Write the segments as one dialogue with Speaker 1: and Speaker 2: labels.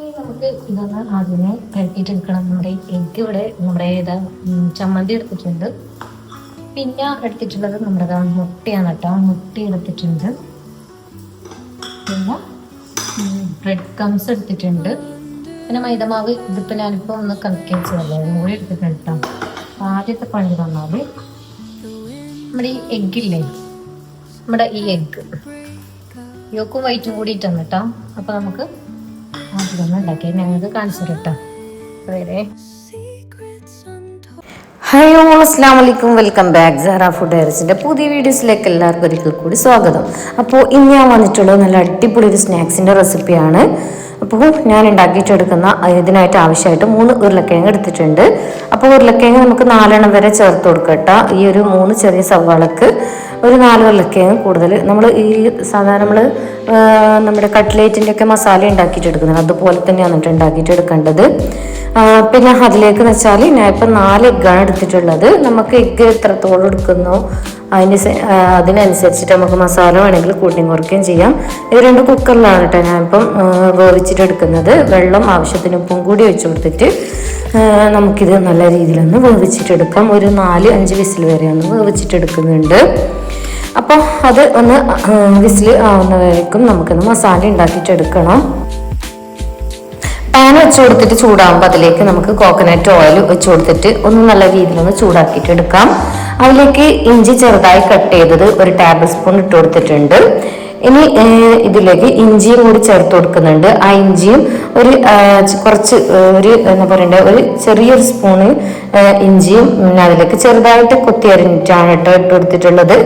Speaker 1: നമുക്ക് ഇതൊന്ന് ആദ്യമേ എടുക്കണം നമ്മുടെ ഇവിടെ നമ്മുടെ ഏതാ ചമ്മന്തി എടുത്തിട്ടുണ്ട്. പിന്നെ എടുത്തിട്ടുള്ളത് നമ്മുടെ മുട്ടയാണ് കേട്ടോ. മുട്ട എടുത്തിട്ടുണ്ട്. പിന്നെ ബ്രെഡ് കംസ് എടുത്തിട്ടുണ്ട്. പിന്നെ മൈദമാവ് ഇതിപ്പോൾ ഞാനിപ്പോൾ ഒന്ന് കലക്കി വെച്ചതല്ലേ കൂടി എടുത്തിട്ടുണ്ട് കേട്ടോ. ആദ്യത്തെ പണി തന്നാൽ നമ്മുടെ ഈ എഗ്ഗില്ലേ നമ്മുടെ ഈ എഗ്ഗ് യോക്കും വൈറ്റും കൂടിയിട്ടാണ് കേട്ടോ. അപ്പോൾ നമുക്ക് ആദ്യം ഉണ്ടാക്കി ഞങ്ങൾക്ക്
Speaker 2: ഹായ് വലൈക്കും വെൽക്കം ബാക്ക് സാറാ ഫുഡ് ഹെയർസിന്റെ പുതിയ വീഡിയോസിലേക്ക് എല്ലാവർക്കും ഒരിക്കൽ കൂടി സ്വാഗതം. അപ്പോൾ ഇന്ന് ഞാൻ വന്നിട്ടുള്ളത് നല്ല അടിപൊളി ഒരു സ്നാക്സിന്റെ റെസിപ്പിയാണ്. അപ്പോൾ ഞാൻ ഉണ്ടാക്കിയിട്ടെടുക്കുന്ന ഇതിനായിട്ട് ആവശ്യമായിട്ട് മൂന്ന് ഉരുളക്കിഴങ്ങ് എടുത്തിട്ടുണ്ട്. അപ്പോൾ ഉരുളക്കിഴങ്ങ് നമുക്ക് നാലെണ്ണം വരെ ചേർത്ത് കൊടുക്കട്ടോ ഈ ഒരു മൂന്ന് ചെറിയ സവാളക്ക് ഒരു നാല് കൂടുതൽ. നമ്മൾ ഈ സാധാരണ നമ്മൾ നമ്മുടെ കട്ട്ലേറ്റിന്റെ ഒക്കെ മസാല ഉണ്ടാക്കിയിട്ടെടുക്കുന്നത്. അതുപോലെ തന്നെയാണ് കേട്ടോ ഉണ്ടാക്കിയിട്ടെടുക്കേണ്ടത്. ആ, പിന്നെ അതിലേക്ക് എന്ന് വെച്ചാൽ ഞാൻ ഇപ്പം നാല് എഗ്ഗാണ് എടുത്തിട്ടുള്ളത്. നമുക്ക് എഗ്ഗ് എത്രത്തോളം എടുക്കുന്നു അതിന് അതിനനുസരിച്ചിട്ട് നമുക്ക് മസാല വേണമെങ്കിൽ കൂട്ടിയും കുറയ്ക്കുകയും ചെയ്യാം. ഇത് രണ്ട് കുക്കറിലാണ് കേട്ടോ ഞാനിപ്പം ആ, വേവിച്ചിട്ട് എടുക്കുന്നത് വെള്ളം ആവശ്യത്തിന് ഉപ്പും കൂടി വെച്ച് കൊടുത്തിട്ട് നമുക്കിത് നല്ല രീതിയിലൊന്ന് വേവിച്ചിട്ടെടുക്കാം. ഒരു നാല് അഞ്ച് വിസിൽ വരെ ഒന്ന് വേവിച്ചിട്ടെടുക്കുന്നുണ്ട്. അപ്പോൾ അത് ഒന്ന് വിസിൽ ആവുന്നവരേക്കും നമുക്കൊന്ന് മസാല ഉണ്ടാക്കിയിട്ടെടുക്കണം പാൻ വെച്ച് കൊടുത്തിട്ട് ചൂടാകുമ്പോൾ അതിലേക്ക് നമുക്ക് കോക്കനട്ട് ഓയിൽ വെച്ച് കൊടുത്തിട്ട് ഒന്ന് നല്ല രീതിയിലൊന്ന് ചൂടാക്കിയിട്ട് എടുക്കാം അതിലേക്ക് ഇഞ്ചി ചെറുതായി കട്ട് ചെയ്തത് ഒരു ടേബിൾ സ്പൂൺ ഇട്ട് കൊടുത്തിട്ടുണ്ട്. ഇനി ഇതിലേക്ക് ഇഞ്ചിയും കൂടി ചേർത്ത് കൊടുക്കുന്നുണ്ട്. ആ ഇഞ്ചിയും ഒരു കുറച്ച് ഒരു എന്താ പറയണ്ടേ ഒരു ചെറിയൊരു സ്പൂണ് ഇഞ്ചിയും അതിലേക്ക് ചെറുതായിട്ട് കൊത്തി അരിഞ്ഞിട്ടാണ് കേട്ടോ ഇട്ട് കൊടുത്തിട്ടുള്ളത്.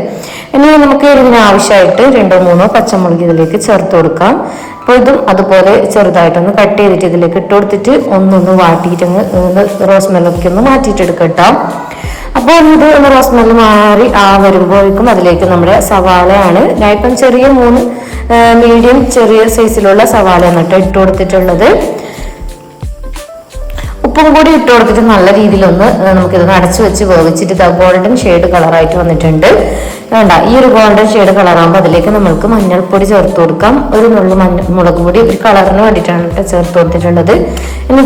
Speaker 2: ഇനി നമുക്ക് ഇതിന് ആവശ്യമായിട്ട് രണ്ടോ മൂന്നോ പച്ചമുളക് ഇതിലേക്ക് ചേർത്ത് കൊടുക്കാം. അപ്പോൾ ഇതും അതുപോലെ ചെറുതായിട്ടൊന്ന് കട്ട് ചെയ്തിട്ട് ഇതിലേക്ക് ഇട്ട് കൊടുത്തിട്ട് ഒന്നൊന്ന് വാട്ടിയിട്ട് ഒന്ന് റോസ് മെല്ലൊക്കെ ഒന്ന് മാറ്റിയിട്ടെടുക്കട്ടോ അപ്പോൾ ഇത് ഒന്ന് റോസ് മാറി ആ വരുമ്പോഴേക്കും അതിലേക്ക് നമ്മുടെ സവാളയാണ്. ഞാൻ ഇപ്പം ചെറിയ മൂന്ന് മീഡിയം ചെറിയ സൈസിലുള്ള സവാളയാണ് കേട്ടോ ഇട്ട് കൊടുത്തിട്ടുള്ളത്. ഉപ്പും കൂടി ഇട്ട് കൊടുത്തിട്ട് നല്ല രീതിയിലൊന്ന് നമുക്കിത് അടച്ചു വെച്ച് വേവിച്ചിട്ട് ഗോൾഡൻ ഷെയ്ഡ് കളറായിട്ട് വന്നിട്ടുണ്ട്. വേണ്ട ഈ ഒരു ഗോൾഡൻ ഷെയ്ഡ് കളറാകുമ്പോൾ അതിലേക്ക് നമ്മൾക്ക് മഞ്ഞൾപ്പൊടി ചേർത്ത് കൊടുക്കാം. ഒരു നുള്ളു മഞ്ഞ മുളക് പൊടി ഒരു കളറിന് വേണ്ടിയിട്ടാണ് കേട്ടോ ചേർത്ത് കൊടുത്തിട്ടുള്ളത്. ഇനി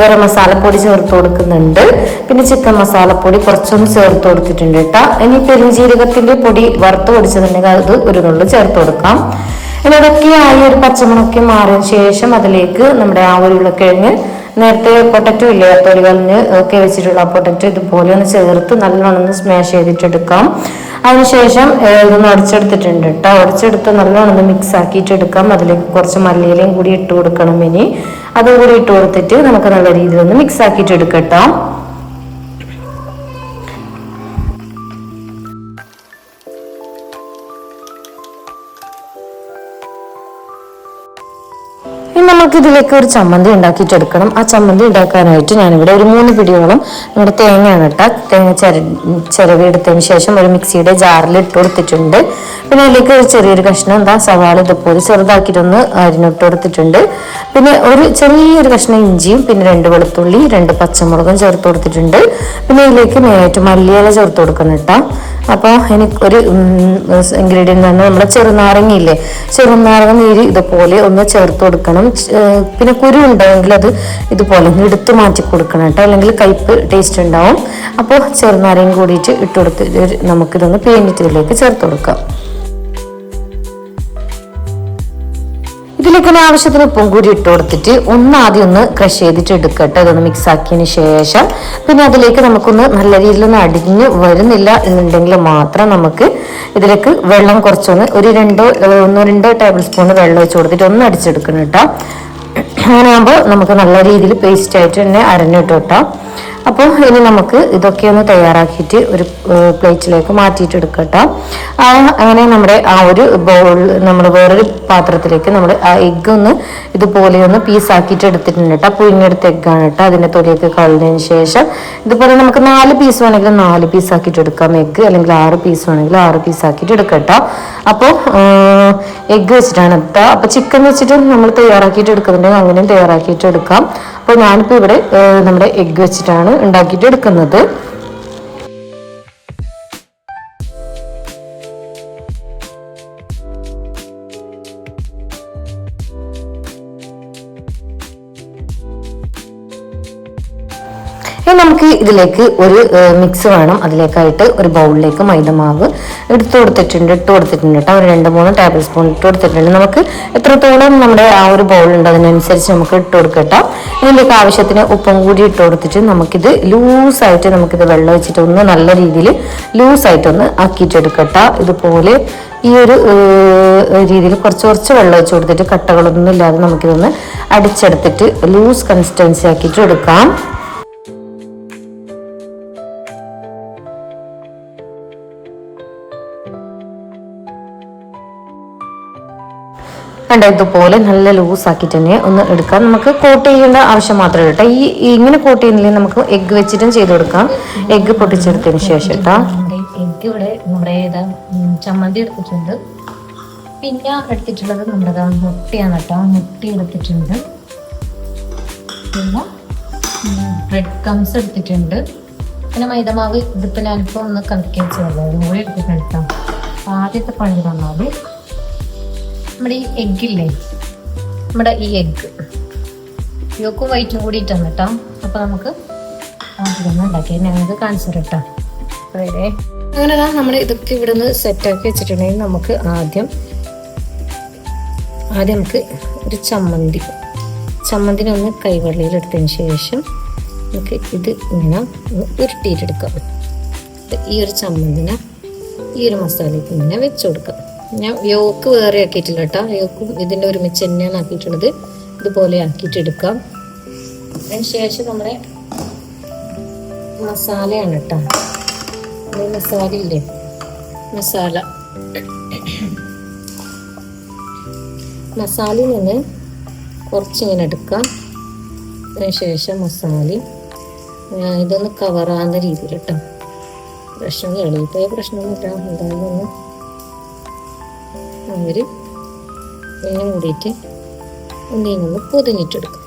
Speaker 2: ഗരം മസാലപ്പൊടി ചേർത്ത് കൊടുക്കുന്നുണ്ട്. പിന്നെ ചിക്കൻ മസാലപ്പൊടി കുറച്ചൊന്ന് ചേർത്ത് കൊടുത്തിട്ടുണ്ട് കേട്ടോ ഇനി പെരുംജീരകത്തിന്റെ പൊടി വറുത്ത് പൊടിച്ചതുണ്ടെങ്കിൽ അത് ഒരു നുള്ളു ചേർത്ത് കൊടുക്കാം. ഇനി അതൊക്കെ ആയി ഒരു പച്ചമുളക്കി മാറിയ ശേഷം അതിലേക്ക് നമ്മുടെ ആ ഒരു ഉരുളക്കിഴങ്ങ് നേരത്തെ പൊട്ടറ്റോ ഇല്ലേ? തൊലികളിന് ഒക്കെ വെച്ചിട്ടുള്ള പൊട്ടറ്റോ ഇതുപോലെ ഒന്ന് ചേർത്ത് നല്ലോണം ഒന്ന് സ്മാഷ് ചെയ്തിട്ടെടുക്കാം. അതിനുശേഷം ഇതൊന്ന് ഉടച്ചെടുത്തിട്ടുണ്ട് കേട്ടോ ഉടച്ചെടുത്ത് നല്ലോണം ഒന്ന് മിക്സ് ആക്കിയിട്ട് എടുക്കാം അതിലേക്ക് കുറച്ച് മല്ലിയിലയും കൂടി ഇട്ട് കൊടുക്കണം ഇനി. അതും കൂടി ഇട്ട് കൊടുത്തിട്ട് നമുക്ക് നല്ല രീതിയിൽ ഒന്ന് മിക്സ് ആക്കിയിട്ട് ഇനി നമുക്ക് ഇതിലേക്ക് ഒരു ചമ്മന്തി ഉണ്ടാക്കിയിട്ട് എടുക്കണം. ആ ചമ്മന്തി ഉണ്ടാക്കാനായിട്ട് ഞാനിവിടെ ഒരു മൂന്ന് പിടിയോളം നമ്മുടെ തേങ്ങയാണ് കേട്ടോ. തേങ്ങ ചിര ചിരവിയെടുത്തതിന് ശേഷം ഒരു മിക്സിയുടെ ജാറിൽ ഇട്ട് കൊടുത്തിട്ടുണ്ട്. പിന്നെ അതിലേക്ക് ഒരു ചെറിയൊരു കഷ്ണം എന്താ സവാള ഇതുപോലെ ചെറുതാക്കിയിട്ടൊന്ന് അരിഞ്ഞിട്ട് കൊടുത്തിട്ടുണ്ട്. പിന്നെ ഒരു ചെറിയൊരു കഷ്ണം ഇഞ്ചിയും പിന്നെ രണ്ട് വെളുത്തുള്ളി രണ്ട് പച്ചമുളകും ചേർത്ത് കൊടുത്തിട്ടുണ്ട്. പിന്നെ ഇതിലേക്ക് മെയിനായിട്ട് മല്ലിയില ചേർത്ത് കൊടുക്കണം കേട്ടോ. അപ്പോൾ എനിക്ക് ഒരു ഇൻഗ്രീഡിയന്റ് ആണ് നമ്മുടെ ചെറുനാരങ്ങയില്ലേ? ചെറുനാരങ്ങ നീര് ഇതുപോലെ ഒന്ന് ചേർത്ത് കൊടുക്കണം. പിന്നെ കുരു ഉണ്ടെങ്കിൽ അത് ഇതുപോലെ ഒന്ന് എടുത്ത് മാറ്റി കൊടുക്കണം കേട്ടോ. അല്ലെങ്കിൽ കയ്പ്പ് ടേസ്റ്റ് ഉണ്ടാവും. അപ്പോൾ ചെറുനാരങ്ങ കൂടിയിട്ട് ഇട്ട് കൊടുത്ത് നമുക്കിതൊന്ന് പിഴിഞ്ഞിട്ട് ചേർത്ത് കൊടുക്കാം. ഇതിലേക്ക് ആവശ്യത്തിന് ഉപ്പും കൂടി ഇട്ട് കൊടുത്തിട്ട് ഒന്ന് ആദ്യം ഒന്ന് ക്രഷ് ചെയ്തിട്ട് എടുക്കട്ടെ. ഇതൊന്ന് മിക്സ് ആക്കിയതിന് ശേഷം പിന്നെ അതിലേക്ക് നമുക്കൊന്ന് നല്ല രീതിയിലൊന്ന് അടിഞ്ഞ് വരുന്നില്ല എന്നുണ്ടെങ്കിൽ മാത്രം നമുക്ക് ഇതിലേക്ക് വെള്ളം കുറച്ചൊന്ന് ഒരു രണ്ടോ ഒന്നോ രണ്ടോ ടേബിൾ സ്പൂൺ വെള്ളം വെച്ച് കൊടുത്തിട്ട് ഒന്ന് അടിച്ചെടുക്കണം കേട്ടോ. അങ്ങനെ ആകുമ്പോൾ നമുക്ക് നല്ല രീതിയിൽ പേസ്റ്റ് ആയിട്ട് തന്നെ അരഞ്ഞിട്ട് കേട്ടോ. അപ്പോൾ ഇനി നമുക്ക് ഇതൊക്കെ ഒന്ന് തയ്യാറാക്കിയിട്ട് ഒരു പ്ലേറ്റിലേക്ക് മാറ്റിയിട്ട് എടുക്കട്ടോ. അങ്ങനെ നമ്മുടെ ആ ഒരു ബൗൾ നമ്മൾ വേറൊരു പാത്രത്തിലേക്ക് നമ്മൾ ആ എഗ്ഗ് ഒന്ന് ഇതുപോലെ ഒന്ന് പീസാക്കിയിട്ട് എടുത്തിട്ടുണ്ട് കേട്ടോ. പുഴുങ്ങിയെടുത്ത എഗ്ഗാണ് കേട്ടോ. അതിന്റെ തൊലിയൊക്കെ കളഞ്ഞതിന് ശേഷം ഇതുപോലെ നമുക്ക് നാല് പീസ് വേണമെങ്കിൽ നാല് പീസ് ആക്കിയിട്ട് എടുക്കാം. എഗ്ഗ് അല്ലെങ്കിൽ ആറ് പീസ് വേണമെങ്കിൽ ആറ് പീസ് ആക്കിയിട്ട് എടുക്കാം കേട്ടോ. അപ്പോൾ എഗ്ഗ് വെച്ചിട്ടാണ് എത്താം അപ്പോൾ ചിക്കൻ വെച്ചിട്ട് നമ്മൾ തയ്യാറാക്കിയിട്ട് എടുക്കുന്നുണ്ടെങ്കിൽ അങ്ങനെയും തയ്യാറാക്കിയിട്ട് എടുക്കാം. അപ്പോൾ ഞാനിപ്പോൾ ഇവിടെ നമ്മുടെ എഗ്ഗ് വെച്ചിട്ടാണ് ഉണ്ടാക്കിയിട്ട് എടുക്കുന്നത്. ഇനി നമുക്ക് ഇതിലേക്ക് ഒരു മിക്സ് വേണം. അതിലേക്കായിട്ട് ഒരു ബൗളിലേക്ക് മൈദമാവ് എടുത്തു കൊടുത്തിട്ടുണ്ട് ഇട്ട് കൊടുത്തിട്ടുണ്ട് കേട്ടോ. ഒരു രണ്ട് മൂന്ന് ടേബിൾ സ്പൂൺ ഇട്ട് കൊടുത്തിട്ടുണ്ട്. നമുക്ക് എത്രത്തോളം നമ്മുടെ ആ ഒരു ബൗളുണ്ട് അതിനനുസരിച്ച് നമുക്ക് ഇട്ട് കൊടുക്കട്ടോ ഇതിലേക്ക് ആവശ്യത്തിന് ഉപ്പും കൂടി ഇട്ട് കൊടുത്തിട്ട് നമുക്കിത് ലൂസായിട്ട് നമുക്കിത് വെള്ളം വെച്ചിട്ട് ഒന്ന് നല്ല രീതിയിൽ ലൂസായിട്ട് ഒന്ന് ആക്കിയിട്ടെടുക്കട്ടോ ഇതുപോലെ ഈ ഒരു രീതിയിൽ കുറച്ച് കുറച്ച് വെള്ളം വെച്ച് കൊടുത്തിട്ട് കട്ടകളൊന്നും ഇല്ലാതെ നമുക്കിതൊന്ന് അടിച്ചെടുത്തിട്ട് ലൂസ് കൺസിസ്റ്റൻസി ആക്കിയിട്ട് എടുക്കാം. കണ്ട ഇതുപോലെ നല്ല ലൂസ് ആക്കിയിട്ട് തന്നെ ഒന്ന് എടുക്കാം. നമുക്ക് കോട്ട് ചെയ്യേണ്ട ആവശ്യം മാത്രമേ കേട്ടോ. ഈ ഇങ്ങനെ കോട്ട് ചെയ്യുന്നില്ലെങ്കിൽ നമുക്ക് എഗ്ഗ് വെച്ചിട്ടും ചെയ്ത് കൊടുക്കാം. എഗ്ഗ് പൊട്ടിച്ചെടുത്തതിന് ശേഷം കേട്ടോ.
Speaker 1: എഗ്ഗ് എഗ് ഇവിടെ നമ്മുടെ ചമ്മന്തി എടുത്തിട്ടുണ്ട്. പിന്നെ എടുത്തിട്ടുള്ളത് നമ്മുടെ മുട്ടയാണ് കേട്ടോ. മുട്ട എടുത്തിട്ടുണ്ട്. പിന്നെ ബ്രെഡ് കംസ് എടുത്തിട്ടുണ്ട്. പിന്നെ മൈദമാവ് ഇതിപ്പോൾ ഞാനിപ്പോൾ ഒന്ന് കലക്കി വെച്ചതല്ലേ അതും കൂടി എടുത്തിട്ടുണ്ട് ആദ്യത്തെ പണി തന്നാൽ നമ്മുടെ ഈ എഗ്ഗില്ലേ? നമ്മുടെ ഈ എഗ്ഗ്. യോക്കും വൈറ്റും കൂടി ഇട്ടാണ് കേട്ടോ. അപ്പോൾ നമുക്ക് ഉണ്ടാക്കി. ഞങ്ങൾക്ക് കാണിച്ചു കേട്ടോ. അതെ അങ്ങനെ നമ്മൾ ഇതൊക്കെ ഇവിടെ നിന്ന് സെറ്റാക്കി വെച്ചിട്ടുണ്ടെങ്കിൽ നമുക്ക് ആദ്യം ആദ്യം നമുക്ക് ഒരു ചമ്മന്തി. ചമ്മന്തിനെ ഒന്ന് കൈവെള്ളിയിൽ എടുത്തതിന് ശേഷം നമുക്ക് ഇത് ഇങ്ങനെ ഉരുട്ടിയിട്ടെടുക്കാം. ഈ ഒരു ചമ്മന്തിനെ ഈ ഒരു മസാലയ്ക്ക് ഇങ്ങനെ വെച്ചു കൊടുക്കാം. ഞാൻ യോക്ക് വേറെ ആക്കിയിട്ടില്ല കേട്ടോ. യോക്കും ഇതിന്റെ ഒരുമിച്ച് തന്നെയാണ് ആക്കിയിട്ടുള്ളത്. ഇതുപോലെ ആക്കിയിട്ടെടുക്കാം. അതിന് ശേഷം നമ്മുടെ മസാലയാണ് കേട്ടോ. മസാല ഇല്ലേ മസാല. മസാലയിൽ നിന്ന് കുറച്ചിങ്ങനെ എടുക്കാം. അതിന് ശേഷം മസാല ഇതൊന്ന് കവറാകുന്ന രീതിയിൽ കേട്ടോ. പ്രശ്നം പ്രശ്നമൊന്നും പ്രശ്നമൊന്നുമില്ല. എന്തായാലും ഒന്ന് അവർ പിന്നെ കൂടിയിട്ട് ഒന്നിനൊന്ന് പൊതിഞ്ഞിട്ടെടുക്കും.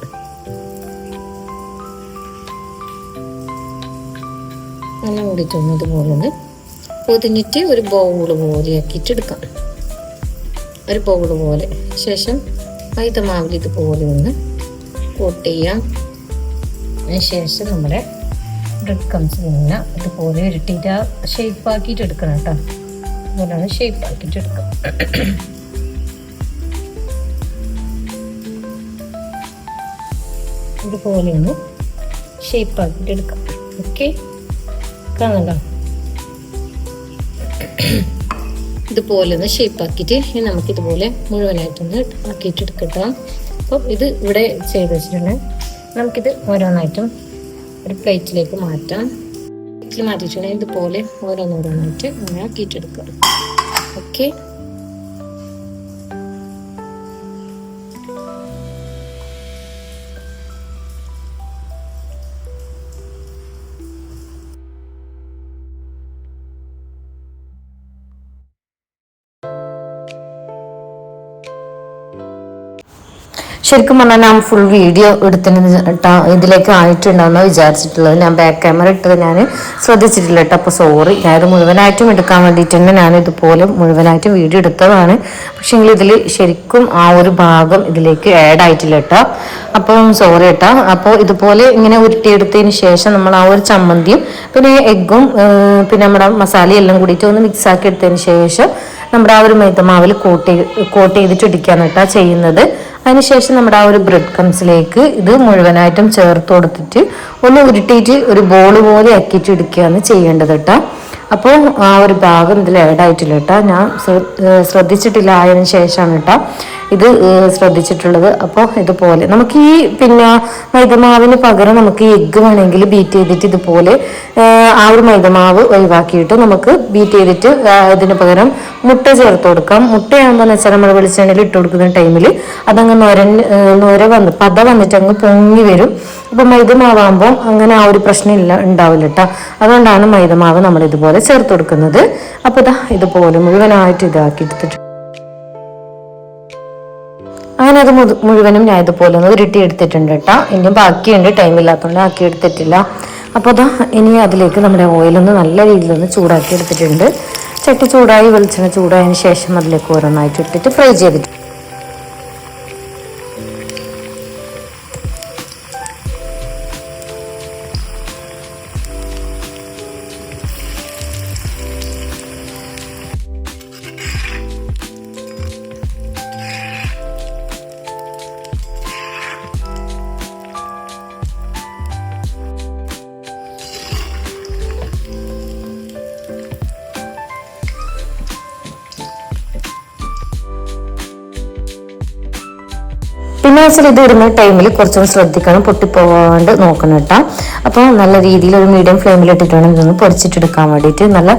Speaker 1: നല്ല കൂടിയിട്ടൊന്ന് ഇതുപോലെ ഒന്ന് പൊതിഞ്ഞിട്ട് ഒരു ബൗൾ പോലെ ആക്കിയിട്ട് എടുക്കാം ഒരു ബൗൾ പോലെ. ശേഷം മൈദമാവിൽ ഇതുപോലെ ഒന്ന് കോട്ട് ചെയ്യാം. ശേഷം നമ്മുടെ ബ്രെഡ് കംസ് ഇങ്ങനെ ഇതുപോലെ ഷേപ്പ് ആക്കിയിട്ട് എടുക്കണം കേട്ടോ. അതുപോലെയാണ് ഷേപ്പ് ആക്കിയിട്ട് എടുക്കാം ഇതുപോലെ ഒന്ന് ഷേപ്പ് ആക്കിയിട്ട് എടുക്കാം ഓക്കെ കാണണ്ടോ ഇതുപോലെ ഒന്ന് ഷേപ്പ് ആക്കിയിട്ട് ഇനി നമുക്ക് ഇതുപോലെ മുഴുവനായിട്ടൊന്ന് ആക്കിയിട്ട് എടുക്കട്ടോ അപ്പം ഇത് ഇവിടെ ചെയ്ത് വെച്ചിട്ടുണ്ട്. നമുക്കിത് ഓരോന്നായിട്ടും ഒരു പ്ലേറ്റിലേക്ക് മാറ്റാം. പ്ലേറ്റിൽ മാറ്റിയിട്ടുണ്ടെങ്കിൽ ഇതുപോലെ ഓരോന്നോരോന്നായിട്ട് ഇങ്ങനെ ആക്കിയിട്ടെടുക്കുക ഓക്കെ
Speaker 2: ശരിക്കും പറഞ്ഞാൽ ഞാൻ ഫുൾ വീഡിയോ എടുത്തിട്ട് ഇതിലേക്ക് ആയിട്ടുണ്ടാവുന്ന വിചാരിച്ചിട്ടുള്ളത്. ഞാൻ ബാക്ക് ക്യാമറ ഇട്ടത് ഞാൻ ശ്രദ്ധിച്ചിട്ടില്ല കേട്ടോ അപ്പോൾ സോറി ഞാൻ ഇത് മുഴുവനായിട്ടും എടുക്കാൻ വേണ്ടിയിട്ട് തന്നെ ഞാൻ ഇതുപോലെ മുഴുവനായിട്ടും വീഡിയോ എടുത്തതാണ്. പക്ഷേ എങ്കിൽ ഇതിൽ ശരിക്കും ആ ഒരു ഭാഗം ഇതിലേക്ക് ആഡ് ആയിട്ടില്ല കേട്ടോ അപ്പം സോറി കേട്ടോ അപ്പോൾ ഇതുപോലെ ഇങ്ങനെ ഉരുട്ടിയെടുത്തതിന് ശേഷം നമ്മൾ ആ ഒരു ചമ്മന്തിയും പിന്നെ എഗ്ഗും പിന്നെ നമ്മുടെ മസാലയും എല്ലാം കൂടിയിട്ട് ഒന്ന് മിക്സ് ആക്കി എടുത്തതിന് ശേഷം നമ്മുടെ ആ ഒരു മൈത്തമാവിൽ കോട്ട് കോട്ട് ചെയ്തിട്ട് ഇടിക്കാണ് കേട്ടോ ചെയ്യുന്നത്. അതിനുശേഷം നമ്മുടെ ആ ഒരു ബ്രെഡ് ക്രംസിലേക്ക് ഇത് മുഴുവനായിട്ടും ചേർത്ത് കൊടുത്തിട്ട് ഒന്ന് ഉരുട്ടിയിട്ട് ഒരു ബോൾ പോലെ ആക്കിയിട്ട് എടുക്കുകയാണ് ചെയ്യേണ്ടത് കേട്ടോ. അപ്പോൾ ആ ഒരു ഭാഗം ഇതിൽ ആഡ് ആയിട്ടില്ല കേട്ടോ. ഞാൻ ശ്രദ്ധിച്ചിട്ടില്ല ആയതിനു ശേഷമാണ് കേട്ടോ ഇത് ശ്രദ്ധിച്ചിട്ടുള്ളത്. അപ്പോൾ ഇതുപോലെ. നമുക്ക് ഈ പിന്നെ മൈദമാവിന് പകരം നമുക്ക് എഗ്ഗ് വേണമെങ്കിൽ ബീറ്റ് ചെയ്തിട്ട് ഇതുപോലെ ആ ഒരു മൈദമാവ് ഒഴിവാക്കിയിട്ട് നമുക്ക് ബീറ്റ് ചെയ്തിട്ട് ഇതിന് പകരം മുട്ട ചേർത്ത് കൊടുക്കാം. മുട്ടയാകുമ്പോൾ വെച്ചാൽ നമ്മൾ വെളിച്ചെണ്ണയിൽ ഇട്ട് കൊടുക്കുന്ന ടൈമിൽ അതങ്ങ് നൊര നൊര വന്ന് പത വന്നിട്ട് അങ്ങ് പൊങ്ങി വരും. അപ്പം മൈദമാവാകുമ്പോൾ അങ്ങനെ ആ ഒരു പ്രശ്നം ഇല്ല ഉണ്ടാവില്ല കേട്ടോ. അതുകൊണ്ടാണ് മൈദമാവ് നമ്മൾ ഇതുപോലെ ചേർത്ത് കൊടുക്കുന്നത്. അപ്പോൾ ഇതാ ഇതുപോലെ മുഴുവനായിട്ട് ഇതാക്കി എടുത്തിട്ട് അങ്ങനെ അത് മുഴു- മുഴുവനും ഞാൻ ഇതുപോലെ ഒന്ന് ഉരുട്ടി എടുത്തിട്ടുണ്ട് കേട്ടോ. ഇനിയും ബാക്കിയുണ്ട്. ടൈം ഇല്ലാത്തതുകൊണ്ട് ആക്കി എടുത്തിട്ടില്ല. അപ്പോൾ അതാ ഇനി അതിലേക്ക് നമ്മുടെ ഓയിലൊന്ന് നല്ല രീതിയിലൊന്ന് ചൂടാക്കി എടുത്തിട്ടുണ്ട്. ചട്ടി ചൂടായി വെളിച്ചെണ്ണ ചൂടായതിന് ശേഷം അതിലേക്ക് ഓരോന്നായിട്ട് ഇട്ടിട്ട് ഫ്രൈ വെച്ചാൽ ഇത് ഇടുന്ന ടൈമിൽ കുറച്ചും ശ്രദ്ധിക്കണം പൊട്ടിപ്പോവാണ്ട് നോക്കണം കേട്ടോ. അപ്പോൾ നല്ല രീതിയിൽ ഒരു മീഡിയം ഫ്ലെയിമിൽ ഇട്ടിട്ടാണ് ഇതൊന്ന് പൊരിച്ചിട്ടെടുക്കാൻ വേണ്ടിയിട്ട്. നല്ല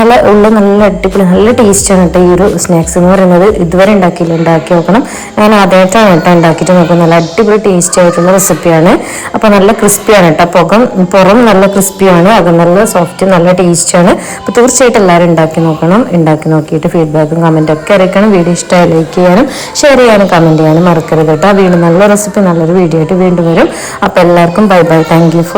Speaker 2: നല്ല ഉള്ള നല്ല അടിപൊളി നല്ല ടേസ്റ്റാണ് കേട്ടോ ഈ ഒരു സ്നാക്സ് എന്ന് പറയുന്നത്. ഇതുവരെ ഉണ്ടാക്കിയില്ല. ഉണ്ടാക്കി നോക്കണം. ഞാൻ ആദ്യമായിട്ടാണ് കേട്ടോ ഉണ്ടാക്കിയിട്ട് നോക്കുന്നത്. നല്ല അടിപൊളി ടേസ്റ്റ് ആയിട്ടുള്ള റെസിപ്പിയാണ് അപ്പോൾ നല്ല ക്രിസ്പിയാണ് കേട്ടോ പുകം. പുറം നല്ല ക്രിസ്പിയാണ് അത് നല്ല സോഫ്റ്റ് നല്ല ടേസ്റ്റാണ് അപ്പോൾ തീർച്ചയായിട്ടും എല്ലാവരും ഉണ്ടാക്കി നോക്കണം. ഉണ്ടാക്കി നോക്കിയിട്ട് ഫീഡ്ബാക്കും കമന്റും ഒക്കെ അറിയിക്കണം. വീഡിയോ ഇഷ്ടമായി ലൈക്ക് ചെയ്യാനും ഷെയർ ചെയ്യാനും കമന്റ് ചെയ്യാനും മറക്കരുത് കേട്ടോ വീണ്ടും നല്ല റെസിപ്പി നല്ലൊരു വീഡിയോ ആയിട്ട് വീണ്ടും വരും. അപ്പോൾ എല്ലാവർക്കും bye bye thank you for